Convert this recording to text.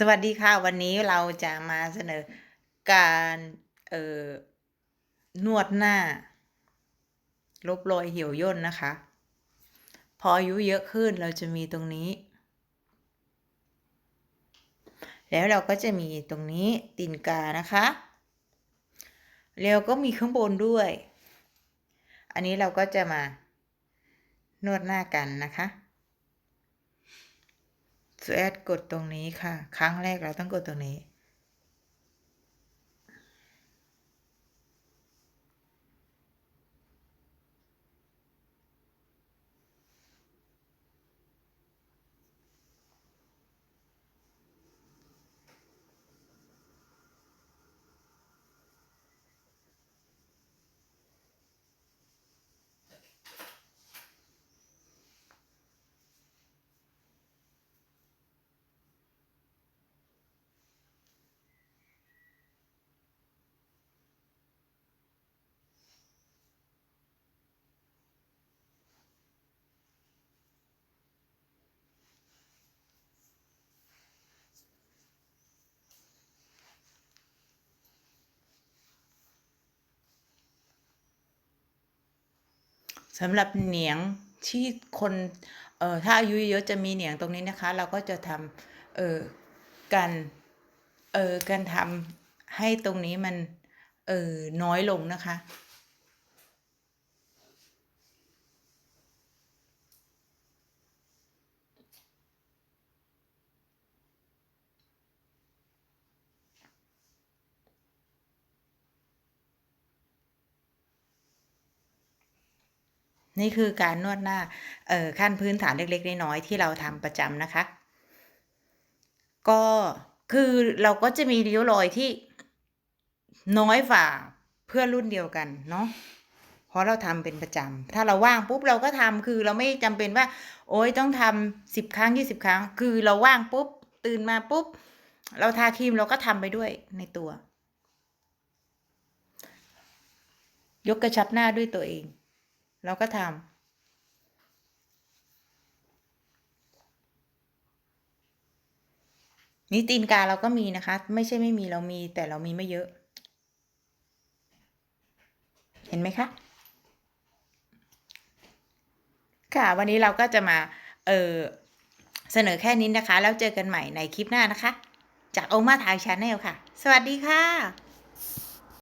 สวัสดีค่ะ วันนี้เราจะมาเสนอการเอ่อนวดหน้า ลบรอยเหี่ยวย่นนะคะ พออายุเยอะขึ้นเราจะมีตรงนี้ แล้วเราก็จะมีตรงนี้ตีนกานะคะ แล้วก็มีข้างบนด้วย อันนี้เราก็จะมานวดหน้ากันนะคะ สแอดกดตรงนี้ค่ะ ครั้งแรกเราต้องกดตรงนี้ สำหรับเหนียงที่คนเอ่อถ้าอายุเยอะจะมีเหนียงตรงนี้นะคะ เราก็จะทำเอ่อการเอ่อการทำให้ตรงนี้มันเอ่อน้อยลงนะคะ นี่คือการนวดหน้าขั้นพื้นฐานเล็กๆน้อยๆที่เราทำประจำนะคะ ก็คือเราก็จะมีริ้วรอยที่น้อยฝ่าเพื่อนรุ่นเดียวกันเนาะเพราะเราทำเป็นประจำถ้าเราว่างปุ๊บเราก็ทำคือเราไม่จำเป็นว่า โอ๊ยต้องทำสิบครั้งยี่สิบครั้ง คือเราว่างปุ๊บ ตื่นมาปุ๊บ เราทาครีมเราก็ทำไปด้วยในตัว ยกกระชับหน้าด้วยตัวเอง เราก็ทำนี่ตีนกาเราก็มีนะคะ ไม่ใช่ไม่มีเรามีแต่เรามีไม่เยอะ เห็นไหมคะ ค่ะวันนี้เราก็จะมาเออเสนอแค่นี้นะคะ แล้วเจอกันใหม่ในคลิปหน้านะคะ จากโอมาทายชาแนลค่ะ สวัสดีค่ะ